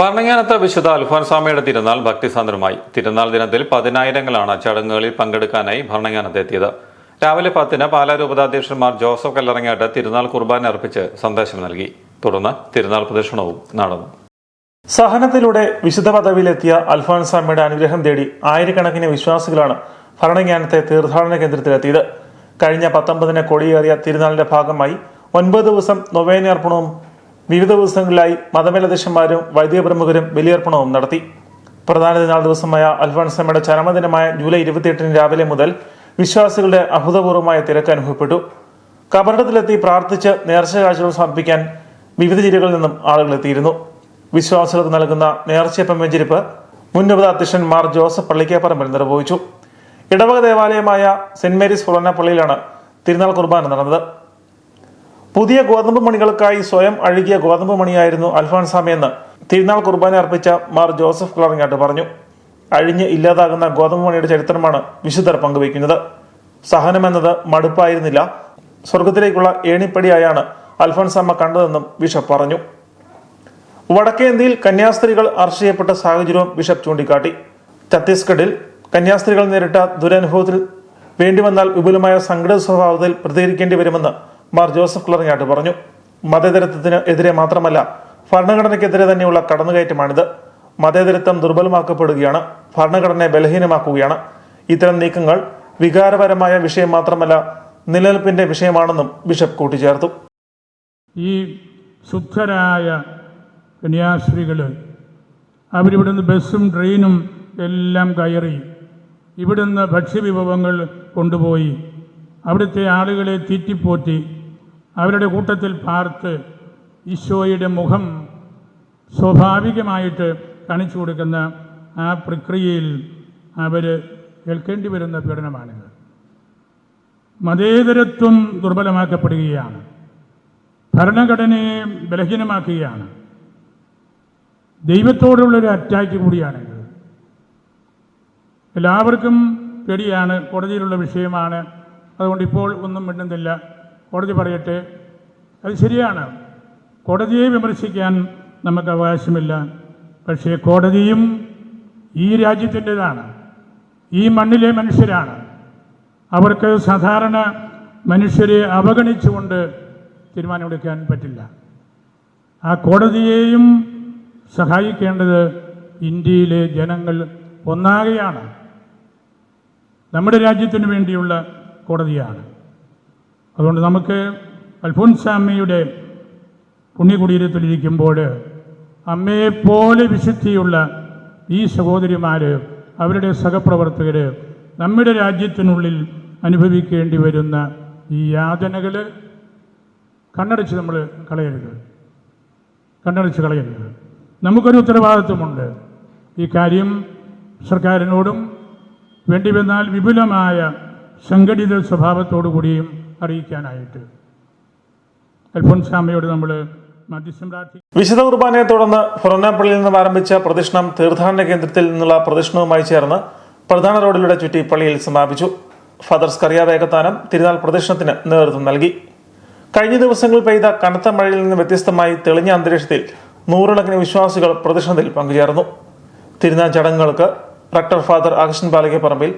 ഭരണങ്ങാനത്ത് വിശുദ്ധ അൽഫോൻസാമയുടെ തിരുനാൾ ഭക്തിസാന്ദ്രമായി. തിരുനാൾ ദിനത്തിൽ പതിനായിരങ്ങളാണ് ചടങ്ങുകളിൽ പങ്കെടുക്കാനായി ഭരണങ്ങാനത്ത് എത്തിയത്. രാവിലെ പത്തിന് പാലാ രൂപതാധ്യക്ഷന്മാർ ജോസഫ് കല്ലറങ്ങാട്ട് തിരുനാൾ കുർബാന അർപ്പിച്ച് സന്ദേശം നൽകി. തുടർന്ന് തിരുനാൾ പ്രദക്ഷിണവും നടന്നു. സഹനത്തിലൂടെ വിശുദ്ധ പദവിയിലെത്തിയ അൽഫോൻസാമ്മയുടെ അനുഗ്രഹം തേടി ആയിരക്കണക്കിന് വിശ്വാസികളാണ് ഭരണങ്ങാനത്തെ തീർത്ഥാടന കേന്ദ്രത്തിലെത്തിയത്. കഴിഞ്ഞ പത്തൊമ്പതിന് കൊടിയേറിയ തിരുനാളിന്റെ ഭാഗമായി ഒൻപത് ദിവസം നൊവേനയർപ്പണവും വിവിധ ദിവസങ്ങളിലായി മതമേലധ്യക്ഷന്മാരും വൈദിക പ്രമുഖരും ബലിയർപ്പണവും നടത്തി. പ്രധാന ദിനാൾ ദിവസമായ അൽഫോൺസമ്മയുടെ ചരമദിനമായ ജൂലൈ ഇരുപത്തിയെട്ടിന് രാവിലെ മുതൽ വിശ്വാസികളുടെ അഭൂതപൂർവമായ തിരക്ക് അനുഭവപ്പെട്ടു. കബറിടത്തിലെത്തി പ്രാർത്ഥിച്ച് നേർച്ച കാഴ്ചകൾ സമർപ്പിക്കാൻ വിവിധ ജില്ലകളിൽ നിന്നും ആളുകൾ എത്തിയിരുന്നു. വിശ്വാസികൾക്ക് നൽകുന്ന നേർച്ചയപ്പം വെഞ്ചിരിപ്പ് അധ്യക്ഷൻ മാർ ജോസഫ് പള്ളിക്കേപ്പറമ്പിൽ നിർവഹിച്ചു. ഇടവക ദേവാലയമായ സെന്റ് മേരീസ് ഫൊറോന പള്ളിയിലാണ് തിരുനാൾ കുർബാന നടന്നത്. പുതിയ ഗോതമ്പ് മണികൾക്കായി സ്വയം അഴുകിയ ഗോതമ്പ് മണിയായിരുന്നു അൽഫാൻസാമയെന്ന് തിരുനാൾ കുർബാന അർപ്പിച്ച മാർ ജോസഫ് ക്ലറിങ്ങാട്ട് പറഞ്ഞു അഴിഞ്ഞ് ഇല്ലാതാകുന്ന ഗോതമ്പ് മണിയുടെ ചരിത്രമാണ് വിശുദ്ധർ പങ്കുവയ്ക്കുന്നത്. സഹനമെന്നത് മടുപ്പായിരുന്നില്ല. സ്വർഗത്തിലേക്കുള്ള ഏണിപ്പടിയായാണ് അൽഫോൻസാമ്മ കണ്ടതെന്നും ബിഷപ്പ് പറഞ്ഞു. വടക്കേ ഇന്ത്യയിൽ കന്യാസ്ത്രീകൾ അറസ്റ്റ് ചെയ്യപ്പെട്ട സാഹചര്യവും ബിഷപ്പ് ചൂണ്ടിക്കാട്ടി. ഛത്തീസ്ഗഡിൽ കന്യാസ്ത്രീകൾ നേരിട്ട ദുരനുഭവത്തിൽ വേണ്ടിവന്നാൽ വിപുലമായ സംഘടിത സ്വഭാവത്തിൽ പ്രതികരിക്കേണ്ടി വരുമെന്ന് മാർ ജോസഫ് ക്ലറിങ്ങാട്ട് പറഞ്ഞു. മതേതരത്വത്തിന് എതിരെ മാത്രമല്ല ഭരണഘടനയ്ക്കെതിരെ തന്നെയുള്ള കടന്നുകയറ്റമാണിത്. മതേതരത്വം ദുർബലമാക്കപ്പെടുകയാണ് ഭരണഘടനയെ ബലഹീനമാക്കുകയാണ്. ഇത്തരം നീക്കങ്ങൾ വികാരപരമായ വിഷയം മാത്രമല്ല നിലനിൽപ്പിന്റെ വിഷയമാണെന്നും ബിഷപ്പ് കൂട്ടിച്ചേർത്തു. ഈ ശുദ്ധരായ കന്യാസ്ത്രീകൾ അവരിവിടുന്ന് ബസ്സും ട്രെയിനും എല്ലാം കയറി ഇവിടുന്ന് ഭക്ഷ്യവിഭവങ്ങൾ കൊണ്ടുപോയി അവിടുത്തെ ആളുകളെ തീറ്റിപ്പോറ്റി അവരുടെ കൂട്ടത്തിൽ പാർത്ത് ഈശോയുടെ മുഖം സ്വാഭാവികമായിട്ട് കാണിച്ചു കൊടുക്കുന്ന ആ പ്രക്രിയയിൽ അവർ കേൾക്കേണ്ടി വരുന്ന പീഡനമാണിത്. മതേതരത്വം ദുർബലമാക്കപ്പെടുകയാണ്. ഭരണഘടനയെ ബലഹീനമാക്കുകയാണ്. ദൈവത്തോടുള്ളൊരു അറ്റാക്ക് കൂടിയാണിത്. എല്ലാവർക്കും പേടിയാണ് കോടതിയിലുള്ള വിഷയമാണ്. അതുകൊണ്ട് ഇപ്പോൾ ഒന്നും മിണ്ടുന്നില്ല. കോടതി പറയട്ടെ? അത് ശരിയാണ്. കോടതിയെ വിമർശിക്കാൻ നമുക്ക് അവകാശമില്ല. പക്ഷേ കോടതിയും ഈ രാജ്യത്തിന്റെതാണ്. ഈ മണ്ണിലെ മനുഷ്യരാണ്. അവർക്ക് സാധാരണ മനുഷ്യരെ അവഗണിച്ചുകൊണ്ട് തീരുമാനമെടുക്കാൻ പറ്റില്ല. ആ കോടതിയെയും സഹായിക്കേണ്ടത് ഇന്ത്യയിലെ ജനങ്ങൾ ഒന്നാകെയാണ്. നമ്മുടെ രാജ്യത്തിന് വേണ്ടിയുള്ള കോടതിയാണ്. അതുകൊണ്ട് നമുക്ക് അൽഫോൻസാമ്മയുടെ പുണ്യകുടീരത്തിലിരിക്കുമ്പോൾ അമ്മയെപ്പോലെ വിശുദ്ധിയുള്ള ഈ സഹോദരിമാർ അവരുടെ സഹപ്രവർത്തകർ നമ്മുടെ രാജ്യത്തിനുള്ളിൽ അനുഭവിക്കേണ്ടി വരുന്ന ഈ യാതനകൾ കണ്ണടച്ച് നമ്മൾ കളയരുത്. കണ്ണടച്ച് കളയരുത്. നമുക്കൊരു ഉത്തരവാദിത്വമുണ്ട്. ഈ കാര്യം സർക്കാരിനോടും വേണ്ടി വന്നാൽ വിപുലമായ സംഘടിത സ്വഭാവത്തോടു കൂടിയും അറിയിക്കാനായിട്ട്. അൽഫോൻസാമയോട് നമ്മൾ വിശുദ്ധ കുർബാനയെ തുടർന്ന് ഫൊറോനാപ്പള്ളിയിൽ നിന്നും ആരംഭിച്ച പ്രദക്ഷിണം തീർത്ഥാടന കേന്ദ്രത്തിൽ നിന്നുള്ള പ്രദക്ഷിണവുമായി ചേർന്ന് പ്രധാന റോഡിലൂടെ ചുറ്റി പള്ളിയിൽ സമാപിച്ചു. ഫാദർ സ്കറിയ വേഗത്താനം തിരുനാൾ പ്രദക്ഷിണത്തിന് നേതൃത്വം നൽകി. കഴിഞ്ഞ ദിവസങ്ങൾ പെയ്ത കനത്ത മഴയിൽ നിന്ന് വ്യത്യസ്തമായി തെളിഞ്ഞ അന്തരീക്ഷത്തിൽ നൂറുകണക്കിന് വിശ്വാസികൾ പ്രദക്ഷിണത്തിൽ പങ്കുചേർന്നു. തിരുനാൾ ചടങ്ങുകൾക്ക് റക്ടർ ഫാദർ അകൃഷ്ണൻ ബാലകെ പറമ്പിൽ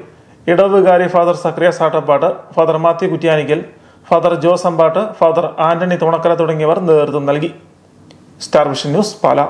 ഇടവുകാരി father Zacharia Sattappattu father Mathew Kuttyanickal father Jose Ambattu father Antony Thonakkara തുടങ്ങിയവർ നേതൃത്വം നൽകി. Star vision news Pala.